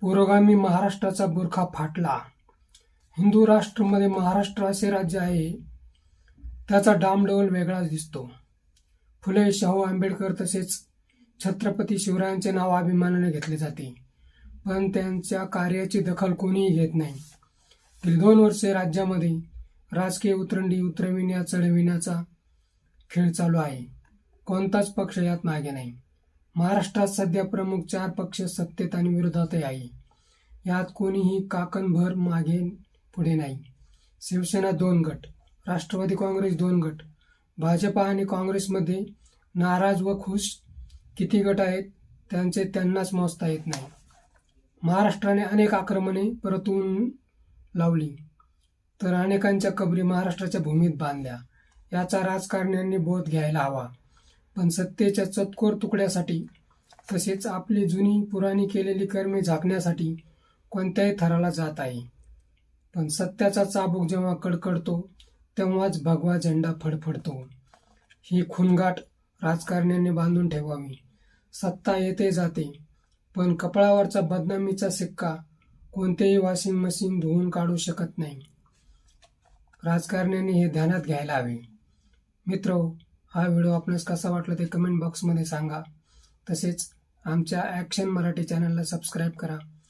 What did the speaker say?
पुरोगामी महाराष्ट्राचा बुरखा फाटला. हिंदू राष्ट्रमध्ये महाराष्ट्र असे राज्य आहे त्याचा डामडौल वेगळाच दिसतो. फुले शाहू आंबेडकर तसेच छत्रपती शिवरायांचे नाव अभिमानाने घेतले जाते पण त्यांच्या कार्याची दखल कोणीही घेत नाही. गेली दोन वर्षे राज्यामध्ये राजकीय उतरंडी उतरविण्या चढविण्याचा खेळ चालू आहे. कोणताच पक्ष यात मागे नाही. महाराष्ट्रात सध्या प्रमुख चार पक्ष सत्तेत आणि विरोधातही आहे. यात कोणीही काकणभर मागे पुढे नाही. शिवसेना दोन गट राष्ट्रवादी काँग्रेस दोन गट भाजपा आणि काँग्रेसमध्ये नाराज व खुश किती गट आहेत त्यांचे त्यांनाच मोजता येत नाही. महाराष्ट्राने अनेक आक्रमणे परतून लावली तर अनेकांच्या कबरी महाराष्ट्राच्या भूमीत बांधल्या. याचा राजकारण्यांनी बोध घ्यायला हवा. पण सत्तेच्या चतकोर तुकड्यासाठी तसेच आपली जुनी पुराणी केलेली कर्मे झाकण्यासाठी कोणत्याही थराला जात आहे. पण सत्याचा चाबूक जेव्हा कडकडतो तेव्हाच भगवा झेंडा फडफडतो. ही खुनगाट राजकारण्यांनी बांधून ठेवावी. सत्ता येते जाते पण कपाळावरचा बदनामीचा सिक्का कोणतेही वॉशिंग मशीन धुवून काढू शकत नाही. राजकारण्यांनी हे ध्यानात घ्यायला हवे. मित्र हा व्हिडिओ आपणास कसा वाटला ते कमेंट बॉक्समध्ये सांगा. तसेच आमच्या ॲक्शन मराठी चॅनलला सबस्क्राईब करा.